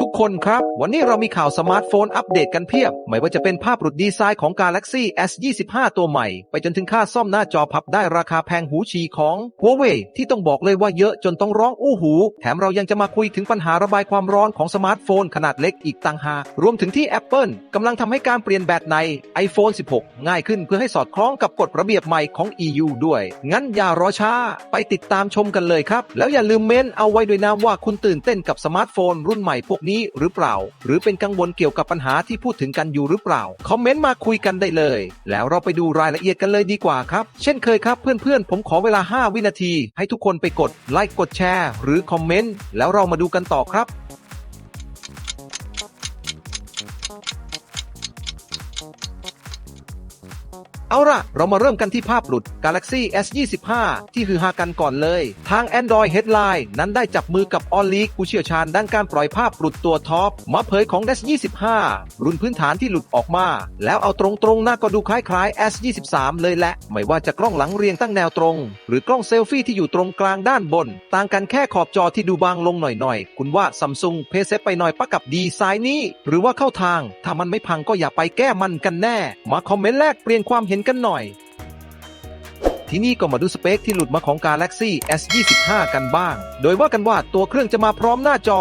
ทุกคนครับ วันนี้เรามีข่าวสมาร์ทโฟนอัปเดตกันเพียบ ไม่ว่าจะเป็นภาพหลุดดีไซน์ของ Galaxy S25 ตัวใหม่ ไปจนถึงค่าซ่อมหน้าจอพับได้ราคาแพงหูฉีของ Huawei ที่ต้องบอกเลยว่าเยอะจนต้องร้องอู้หู แถมเรายังจะมาคุยถึงปัญหาระบายความร้อนของสมาร์ทโฟนขนาดเล็กอีกต่างหากรวมถึงที่ Apple กำลังทำให้การเปลี่ยนแบตใน iPhone 16 ง่ายขึ้นเพื่อให้สอดคล้องกับกฎระเบียบใหม่ของ EU ด้วย งั้นอย่ารอช้าไปติดตามชมกันเลยครับ แล้วอย่าลืมเม้นเอาไว้ด้วยนะว่าคุณตื่นเต้นกับสมาร์ทโฟนรุ่นใหม่พวกนี้หรือเปล่า หรือเป็นกังวลเกี่ยวกับปัญหาที่พูดถึงกันอยู่หรือเปล่า คอมเมนต์มาคุยกันได้เลย แล้วเราไปดูรายละเอียดกันเลยดีกว่าครับ เช่นเคยครับเพื่อนๆ ผมขอเวลา 5 วินาที ให้ทุกคนไปกดไลค์กดแชร์ หรือคอมเมนต์แล้วเรามาดูกันต่อครับ เอาล่ะเรามาเริ่มกันที่ภาพหลุด Galaxy S25 ที่ฮือฮากันก่อนเลย ทาง Android Headline นั้นได้จับมือกับ o n l e a k ผู้เชี่ยวชาญด้านการปล่อยภาพหลุดตัวท็อป มาเผยของ S25 รุ่นพื้นฐานที่หลุดออกมา แล้วเอาตรงๆหน้าก็ดูคล้ายๆ S23 เลยแหละ ไม่ว่าจะกล้องหลังเรียงตั้งแนวตรง หรือกล้องเซลฟี่ที่อยู่ตรงกลางด้านบน ต่างกันแค่ขอบจอที่ดูบางลงหน่อยๆ คุณว่าซัมซุงเพเซไปหน่อยปะกับดีไซน์นี้ หรือว่าเข้าทาง ถ้ามันไม่พังก็อย่าไปแก้มันกันแน่ มาคอมเมนต์แรกเปลี่ยนความเห็นกันหน่อย ที่นี่ก็มาดูสเปคที่หลุดมาของ Galaxy S25 กันบ้าง โดยว่ากันว่าตัวเครื่องจะมาพร้อมหน้าจอ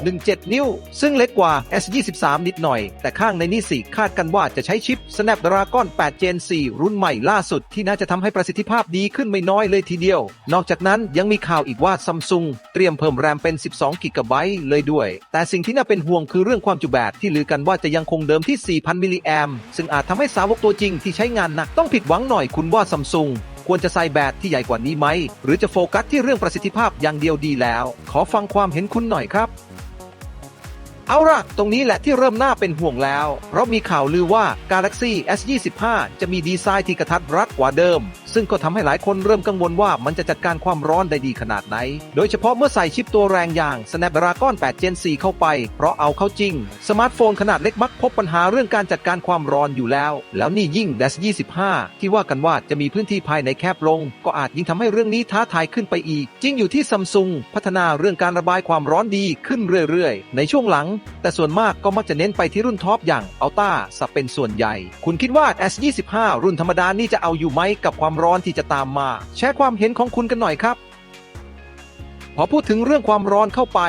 6.17 นิ้ว ซึ่งเล็กกว่า S23 นิดหน่อย แต่ข้างในนี่สิคาดกันว่าจะใช้ชิป Snapdragon 8 Gen 4 รุ่นใหม่ล่าสุด ที่น่าจะทำให้ประสิทธิภาพดีขึ้นไม่น้อยเลยทีเดียว นอกจากนั้นยังมีข่าวอีกว่า Samsung เตรียมเพิ่มแรมเป็น 12 กิกะไบต์เลยด้วย แต่สิ่งที่น่าเป็นห่วงคือเรื่องความจุแบตที่ลือกันว่าจะยังคงเดิมที่ 4,000 มิลลิแอมซึ่งอาจทำให้สาวกตัวจริงที่ใช้งานหนักต้องผิดหวังหน่อยคุณว่า Samsung ควรจะใส่แบตที่ใหญ่กว่านี้ไหม หรือจะโฟกัสที่เรื่องประสิทธิภาพอย่างเดียวดีแล้ว ขอฟังความเห็นคุณหน่อยครับ เอาล่ะตรงนี้แหละที่เริ่มน่าเป็นห่วงแล้ว เพราะมีข่าวลือว่า Galaxy S25 จะมีดีไซน์ที่กระทัดรัดกว่าเดิม ซึ่งก็ทำให้หลายคนเริ่มกังวลว่ามันจะจัดการความร้อนได้ดีขนาดไหน โดยเฉพาะเมื่อใส่ชิปตัวแรงอย่าง Snapdragon 8 Gen 4 เข้าไป เพราะเอาเข้าจริง สมาร์ทโฟนขนาดเล็กมักพบปัญหาเรื่องการจัดการความร้อนอยู่แล้ว แล้วนี่ยิ่ง Dash 25 ที่ว่ากันว่าจะมีพื้นที่ภายในแคบลง ก็อาจยิ่งทำให้เรื่องนี้ท้าทายขึ้นไปอีก จริงอยู่ที่ซัมซุงพัฒนาเรื่องการระบายความร้อนดีขึ้นเรื่อยๆ ในช่วงหลัง แต่ส่วนมากก็มักจะเน้นไปที่รุ่นท็อปอย่างอัลต้าซะเป็นส่วนใหญ่ คุณคิดว่า S25 รุ่นธรรมดานี่จะเอาอยู่ไหมกับความร้อนตอนที่จะตามมา แชร์ความเห็นของคุณกันหน่อยครับ พอพูดถึงเรื่องความร้อนเข้าไป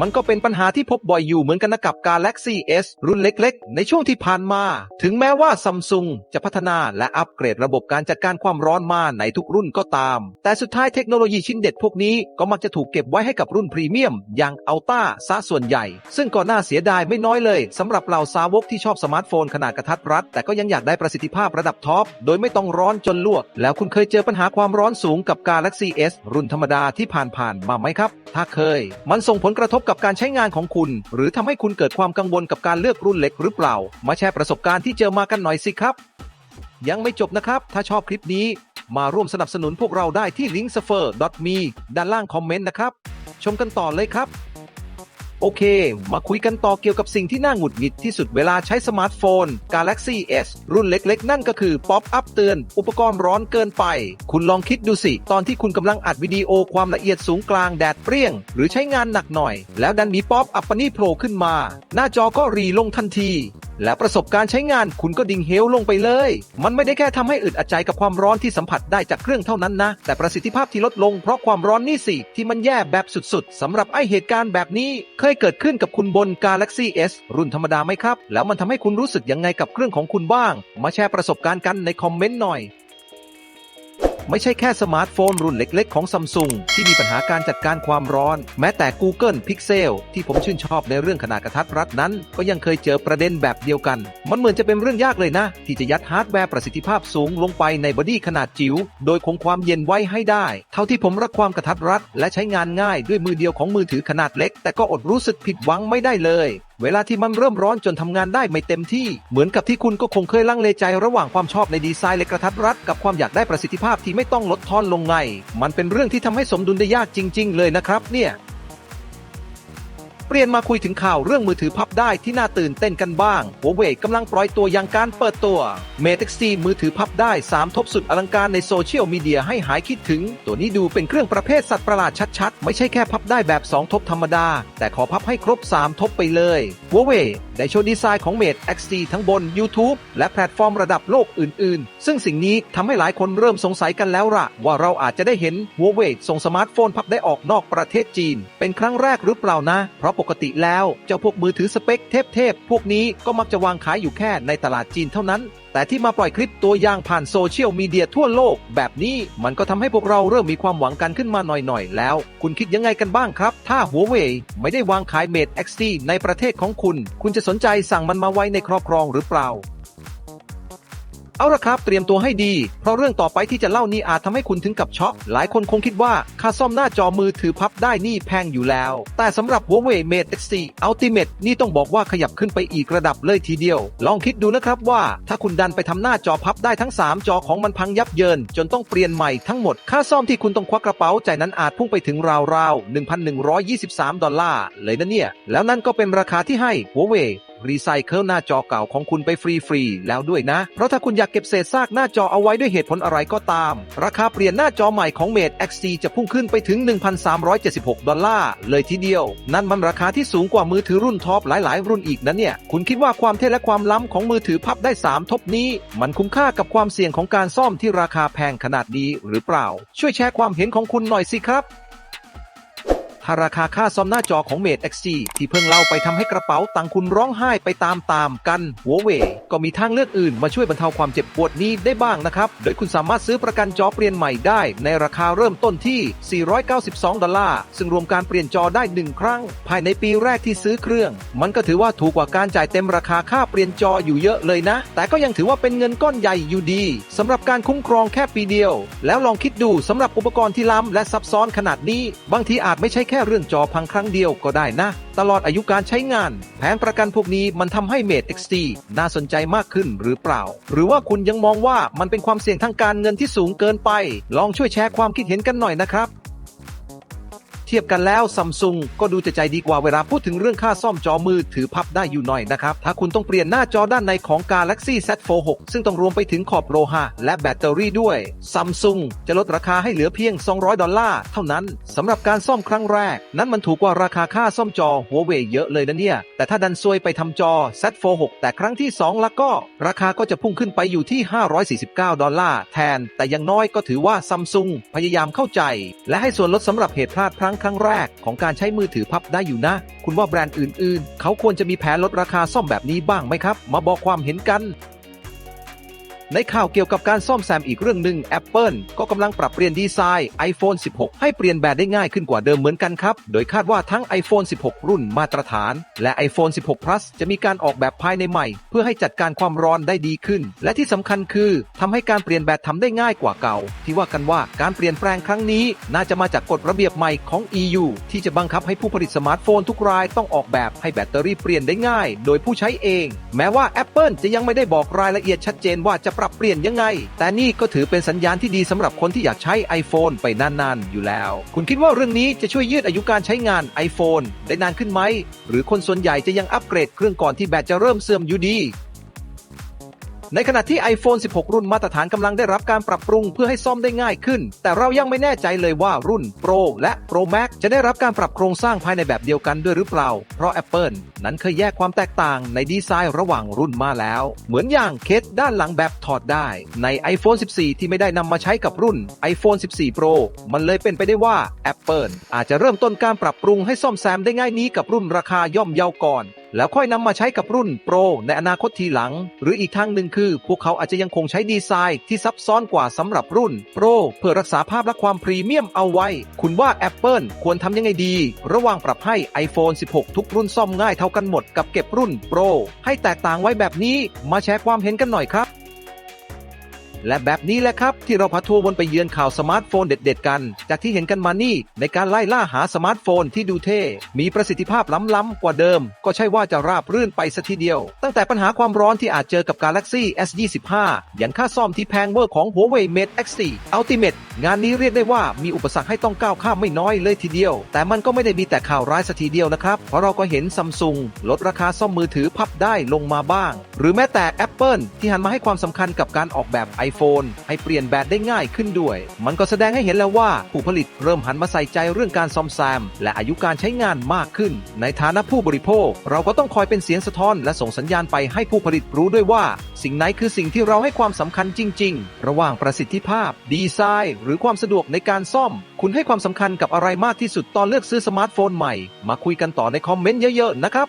มันก็เป็นปัญหาที่พบบ่อยอยู่เหมือนกันนะกับ Galaxy S รุ่นเล็กๆ ในช่วงที่ผ่านมา ถึงแม้ว่าซัมซุงจะพัฒนาและอัปเกรดระบบการจัดการความร้อนมาในทุกรุ่นก็ตาม แต่สุดท้ายเทคโนโลยีชิ้นเด็ดพวกนี้ก็มักจะถูกเก็บไว้ให้กับรุ่นพรีเมียม อย่างอัลต้าซะส่วนใหญ่ ซึ่งก็น่าเสียดายไม่น้อยเลยสำหรับเหล่าสาวกที่ชอบสมาร์ทโฟนขนาดกระทัดรัด แต่ก็ยังอยากได้ประสิทธิภาพระดับท็อปโดยไม่ต้องร้อนจนลวก แล้วคุณเคยเจอปัญหาความร้อนสูงกับ Galaxy S รุ่นธรรมดาที่ผ่านๆมาไหมครับ ถ้าเคย มันส่งผลกระทบกับการใช้งานของคุณ หรือทำให้คุณเกิดความกังวลกับการเลือกรุ่นเล็กหรือเปล่า มาแชร์ประสบการณ์ที่เจอมากันหน่อยสิครับ ยังไม่จบนะครับ ถ้าชอบคลิปนี้มาร่วมสนับสนุนพวกเราได้ที่ l i n k s f e r m e ด้านล่างคอมเมนต์นะครับ ชมกันต่อเลยครับ โอเค มาคุยกันต่อเกี่ยวกับสิ่งที่น่าหงุดหงิดที่สุดเวลาใช้สมาร์ทโฟน Galaxy S รุ่นเล็กๆ นั่นก็คือป๊อปอัพเตือน อุปกรณ์ร้อนเกินไป คุณลองคิดดูสิ ตอนที่คุณกำลังอัดวิดีโอความละเอียดสูงกลางแดดเปรี้ยง หรือใช้งานหนักหน่อย แล้วดันมีป๊อปอัปปนี่โผล่ขึ้นมา หน้าจอก็รีลงทันที และประสบการณ์ใช้งานคุณก็ดิ่งเหวลงไปเลย มันไม่ได้แค่ทำให้อึดอัดใจกับความร้อนที่สัมผัสได้จากเครื่องเท่านั้นนะ แต่ประสิทธิภาพที่ลดลงเพราะความร้อนนี่สิที่มันแย่แบบสุดๆสำหรับไอเหตุการณ์แบบนี้ เคยเกิดขึ้นกับคุณบน Galaxy S รุ่นธรรมดาไหมครับ แล้วมันทำให้คุณรู้สึกยังไงกับเครื่องของคุณบ้าง มาแชร์ประสบการณ์กันในคอมเมนต์หน่อย ไม่ใช่แค่สมาร์ทโฟนรุ่นเล็ก ๆ ของซัมซุงที่มีปัญหาการจัดการความร้อน แม้แต่ Google Pixel ที่ผมชื่นชอบในเรื่องขนาดกระทัดรัดนั้น ก็ยังเคยเจอประเด็นแบบเดียวกัน มันเหมือนจะเป็นเรื่องยากเลยนะ ที่จะยัดฮาร์ดแวร์ประสิทธิภาพสูงลงไปในบอดี้ขนาดจิ๋วโดยคงความเย็นไว้ให้ได้ เท่าที่ผมรักความกระทัดรัด และใช้งานง่ายด้วยมือเดียวของมือถือขนาดเล็ก แต่ก็อดรู้สึกผิดหวังไม่ได้เลย เวลาที่มันเริ่มร้อนจนทำงานได้ไม่เต็มที่ เหมือนกับที่คุณก็คงเคยลังเลใจระหว่างความชอบในดีไซน์เล็กกระทัดรัดกับความอยากได้ประสิทธิภาพที่ไม่ต้องลดทอนลงไง มันเป็นเรื่องที่ทำให้สมดุลได้ยากจริง ๆ เลยนะครับเนี่ย เปลี่ยนมาคุยถึงข่าวเรื่องมือถือพับได้ที่น่าตื่นเต้นกันบ้าง หัวเว่ยกำลังปล่อยตัวอย่างการเปิดตัว Mate X4 มือถือพับได้ 3 ทบสุดอลังการในโซเชียลมีเดียให้หายคิดถึง ตัวนี้ดูเป็นเครื่องประเภทสัตว์ประหลาดชัดๆ ไม่ใช่แค่พับได้แบบ 2 ทบธรรมดา แต่ขอพับให้ครบ 3 ทบไปเลยหัวเว่ยได้โชว์ดีไซน์ของ Mate X4 ทั้งบน YouTube และแพลตฟอร์มระดับโลกอื่นๆ ซึ่งสิ่งนี้ทำให้หลายคนเริ่มสงสัยกันแล้วล่ะว่าเราอาจจะได้เห็น Huawei ส่งสมาร์ทโฟนพับได้ออกนอกประเทศจีน เป็นครั้งแรกหรือเปล่านะ เพราะปกติแล้วเจ้าพวกมือถือสเปคเทพๆพวกนี้ก็มักจะวางขายอยู่แค่ในตลาดจีนเท่านั้นแต่ที่มาปล่อยคลิปตัวอย่างผ่านโซเชียลมีเดียทั่วโลก แบบนี้มันก็ทำให้พวกเราเริ่มมีความหวังกันขึ้นมาหน่อย ๆ แล้ว คุณคิดยังไงกันบ้างครับ ถ้า Huawei ไม่ได้วางขาย Mate X4 ในประเทศของคุณ คุณจะสนใจสั่งมันมาไว้ในครอบครองหรือเปล่า เอาละครับเตรียมตัวให้ดี เพราะเรื่องต่อไปที่จะเล่านี้อาจทำให้คุณถึงกับช็อก หลายคนคงคิดว่าค่าซ่อมหน้าจอมือถือพับได้นี่แพงอยู่แล้ว แต่สำหรับ Huawei Mate X4 Ultimate นี่ต้องบอกว่าขยับขึ้นไปอีกระดับเลยทีเดียว ลองคิดดูนะครับว่า ถ้าคุณดันไปทำหน้าจอพับได้ทั้ง 3 จอของมันพังยับเยิน จนต้องเปลี่ยนใหม่ทั้งหมด ค่าซ่อมที่คุณต้องควักกระเป๋าจ่ายนั้นอาจพุ่งไปถึงราวๆ1,123 ดอลลาร์เลยนะเนี่ย แล้วนั่นก็เป็นราคาที่ให้ Huawei รีไซเคิลหน้าจอเก่าของคุณไปฟรีๆแล้วด้วยนะ เพราะถ้าคุณอยากเก็บเศษซากหน้าจอเอาไว้ด้วยเหตุผลอะไรก็ตาม ราคาเปลี่ยนหน้าจอใหม่ของ Mate XC จะพุ่งขึ้นไปถึง 1,376 ดอลลาร์เลยทีเดียว นั่นมันราคาที่สูงกว่ามือถือรุ่นท็อปหลายๆ รุ่นอีกนะเนี่ย คุณคิดว่าความเท่และความล้ำของมือถือพับได้ 3 ทบนี้ มันคุ้มค่ากับความเสี่ยงของการซ่อมที่ราคาแพงขนาดนี้หรือเปล่า ช่วยแชร์ความเห็นของคุณหน่อยสิครับ ถ้าราคาค่าซ่อมหน้าจอของ Mate X4 ที่เพิ่งเล่าไปทำให้กระเป๋าตังคุณร้องไห้ไปตามๆกัน Huawei ก็มีทางเลือกอื่นมาช่วยบรรเทาความเจ็บปวดนี้ได้บ้างนะครับ โดยคุณสามารถซื้อประกันจอเปลี่ยนใหม่ได้ในราคาเริ่มต้นที่ 492 ดอลลาร์ ซึ่งรวมการเปลี่ยนจอได้ 1 ครั้ง ภายในปีแรกที่ซื้อเครื่อง มันก็ถือว่าถูกกว่าการจ่ายเต็มราคาค่าเปลี่ยนจออยู่เยอะเลยนะ แต่ก็ยังถือว่าเป็นเงินก้อนใหญ่อยู่ดีสำหรับการคุ้มครองแค่ปีเดียว แล้วลองคิดดูสำหรับอุปกรณ์ที่ล้ำและซับซ้อนขนาดนี้ บางทีอาจไม่ใช่แค่ค่เรื่องจอพังครั้งเดียวก็ได้นะ ตลอดอายุการใช้งาน แผนประกันพวกนี้มันทำให้ Mate XT น่าสนใจมากขึ้นหรือเปล่า หรือว่าคุณยังมองว่ามันเป็นความเสี่ยงทางการเงินที่สูงเกินไป ลองช่วยแชร์ความคิดเห็นกันหน่อยนะครับ เทียบกันแล้วซัมซุงก็ดูจะใจดีกว่าเวลาพูดถึงเรื่องค่าซ่อมจอมือถือพับได้อยู่หน่อยนะครับ ถ้าคุณต้องเปลี่ยนหน้าจอด้านในของ Galaxy Z Fold 6 ซึ่งต้องรวมไปถึงขอบโลหะและแบตเตอรี่ด้วยซัมซุงจะลดราคาให้เหลือเพียง 200 ดอลลาร์เท่านั้นสำหรับการซ่อมครั้งแรก นั้นมันถูกกว่าราคาค่าซ่อมจอ Huawei เยอะเลยนะเนี่ย แต่ถ้าดันซวยไปทำจอ Z Fold 6 แต่ครั้งที่ 2 แล้วก็ ราคาก็จะพุ่งขึ้นไปอยู่ที่ 549 ดอลลาร์แทน แต่ยังน้อยก็ถือว่าซัมซุงพยายามเข้าใจ และให้ส่วนลดสำหรับเหตุพลาดพลั้งครั้งแรกของการใช้มือถือพับได้อยู่นะ คุณว่าแบรนด์อื่นๆ เขาควรจะมีแผนลดราคาซ่อมแบบนี้บ้างไหมครับ มาบอกความเห็นกัน ในข่าวเกี่ยวกับการซ่อมแซมอีกเรื่องหนึ่ง Apple ก็กำลังปรับเปลี่ยนดีไซน์ iPhone 16 ให้เปลี่ยนแบบได้ง่ายขึ้นกว่าเดิมเหมือนกันครับ โดยคาดว่าทั้ง iPhone 16 รุ่นมาตรฐาน และ iPhone 16 Plus จะมีการออกแบบภายในใหม่ เพื่อให้จัดการความร้อนได้ดีขึ้น และที่สำคัญคือทำให้การเปลี่ยนแบบทำได้ง่ายกว่าเก่า ที่ว่ากันว่าการเปลี่ยนแปลงครั้งนี้ น่าจะมาจากกฎระเบียบใหม่ของ EU ที่จะบังคับให้ผู้ผลิตสมาร์ทโฟนทุกรายต้องออกแบบให้แบตเตอรี่เปลี่ยนได้ง่าย โดยผู้ใช้เอง แม้ว่า Apple จะยังไม่ได้บอกรายละเอียดชัดเจนว่าจะปรับเปลี่ยนยังไง แต่นี่ก็ถือเป็นสัญญาณที่ดีสำหรับคนที่อยากใช้ iPhone ไปนานๆ อยู่แล้ว คุณคิดว่าเรื่องนี้จะช่วยยืดอายุการใช้งาน iPhone ได้นานขึ้นไหม หรือคนส่วนใหญ่จะยังอัปเกรดเครื่องก่อนที่แบตจะเริ่มเสื่อมอยู่ดี ในขณะที่ iPhone 16 รุ่นมาตรฐานกำลังได้รับการปรับปรุงเพื่อให้ซ่อมได้ง่ายขึ้น แต่เรายังไม่แน่ใจเลยว่ารุ่น Pro และ Pro Max จะได้รับการปรับโครงสร้างภายในแบบเดียวกันด้วยหรือเปล่า เพราะ Apple นั้นเคยแยกความแตกต่างในดีไซน์ระหว่างรุ่นมาแล้ว เหมือนอย่างเคสด้านหลังแบบถอดได้ ใน iPhone 14 ที่ไม่ได้นำมาใช้กับรุ่น iPhone 14 Pro มันเลยเป็นไปได้ว่า Apple อาจจะเริ่มต้นการปรับปรุงให้ซ่อมแซมได้ง่ายนี้กับรุ่นราคาย่อมเยาก่อน แล้วค่อยนำมาใช้กับรุ่นโปรในอนาคตทีหลัง หรืออีกทางหนึ่งคือ พวกเขาอาจจะยังคงใช้ดีไซน์ที่ซับซ้อนกว่าสำหรับรุ่นโปรเพื่อรักษาภาพและความพรีเมียมเอาไว้ คุณว่า Apple ควรทำยังไงดี ระหว่างปรับให้ iPhone 16 ทุกรุ่นซ่อมง่ายเท่ากันหมดกับเก็บรุ่นโปรให้แตกต่างไว้แบบนี้มาแชร์ความเห็นกันหน่อยครับ และแบบนี้แหละครับ ที่เราพาทัวร์วนไปเยือนข่าวสมาร์ทโฟนเด็ด ๆ กัน จากที่เห็นกันมานี่ ในการไล่ล่าหาสมาร์ทโฟนที่ดูเท่ มีประสิทธิภาพล้ำๆกว่าเดิม ก็ใช่ว่าจะราบรื่นไปสัทีเดียว ตั้งแต่ปัญหาความร้อนที่อาจเจอกับ Galaxy S25 ยันค่าซ่อมที่แพงเวอร์ของ Huawei Mate X4 Ultimate งานนี้เรียกได้ว่ามีอุปสรรคให้ต้องก้าวข้ามไม่น้อยเลยทีเดียว แต่มันก็ไม่ได้มีแต่ข่าวร้ายสัทีเดียวนะครับ เพราะเราก็เห็นซัมซุงลดราคาซ่อมมือถือพับได้ลงมาบ้าง หรือแม้แต่ Apple ที่หันมาให้ความสำคัญกับการออกแบบ i iPhone ให้เปลี่ยนแบตได้ง่ายขึ้นด้วย มันก็แสดงให้เห็นแล้วว่า ผู้ผลิตเริ่มหันมาใส่ใจเรื่องการซ่อมแซม และอายุการใช้งานมากขึ้น ในฐานะผู้บริโภค เราก็ต้องคอยเป็นเสียงสะท้อน และส่งสัญญาณไปให้ผู้ผลิตรู้ด้วยว่า สิ่งไหนคือสิ่งที่เราให้ความสำคัญจริง ๆ ระหว่างประสิทธิภาพ ดีไซน์ หรือความสะดวกในการซ่อม คุณให้ความสำคัญกับอะไรมากที่สุดตอนเลือกซื้อสมาร์ทโฟนใหม่ มาคุยกันต่อในคอมเมนต์เยอะๆนะครับ